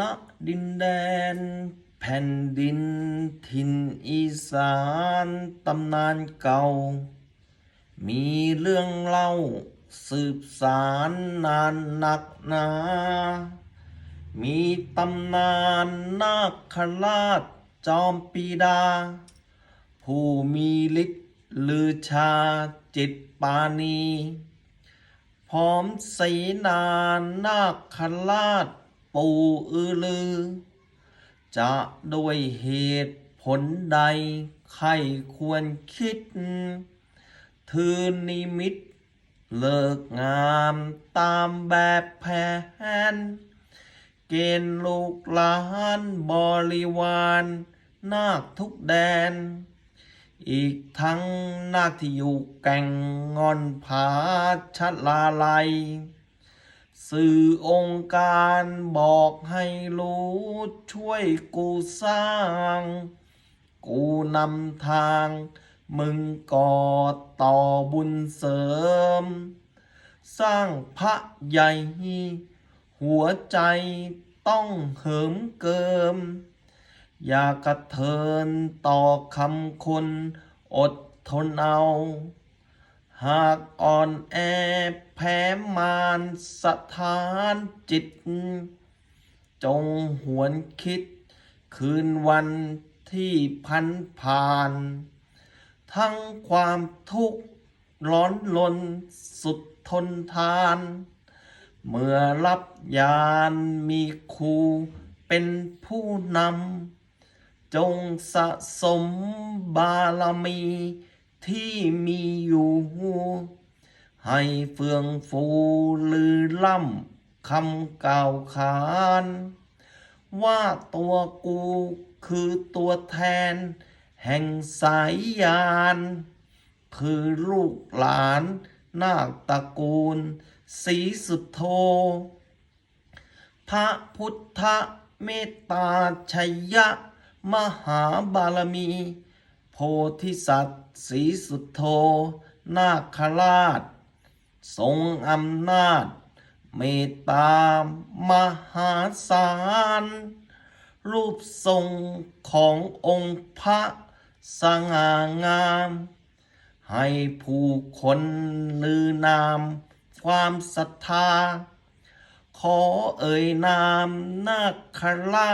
ณดินแดน แผ่นดินถิ่นอีสานตำนานเก่า มีเรื่องเล่าสืบสารนานหนักหนา มีตำนานนาคราชจอมปีดา ผู้มีฤทธิ์ลือชาจิตปานี พร้อมสีนานนาคราช ปูอือลือ จะด้วยเหตุผลใดใครควรคิด ถือนิมิต เลิกงามตามแบบแผน เกณฑ์ลูกหลานบริวารนาคทุกแดน อีกทั้งนาคที่อยู่แก่งงอนผาชัดลาลัย สื่อองค์การบอกให้รู้ช่วยกูสร้าง กูนำทาง มึงก่อต่อบุญเสริม สร้างพระใหญ่ หัวใจต้องเหิมเกิม อย่ากระเทินต่อคำคนอดทนเอา หากอ่อนแอแพ้มารสถานจิต จงหวนคิด คืนวันที่พันผ่าน ทั้งความทุกข์ร้อนลนสุดทนทาน เมื่อรับยานมีครูเป็นผู้นำ จงสะสมบารมีที่มีอยู่ ให้เฟื่องฟูลือล่ำคำกล่าวขาน ว่าตัวกูคือตัวแทน แห่งสายยาน คือลูกหลานนาคตระกูลสีสุดโทพระพุทธเมตตาชัยยะ มหาบารมี โพธิสัตว์สีสุดโทนาคราช ทรงอำนาจ เมตตามหาศาล รูปทรงขององค์พระสง่างาม ให้ผู้คนลือนาม ความศรัทธา ขอเอ่ยนามนาคราช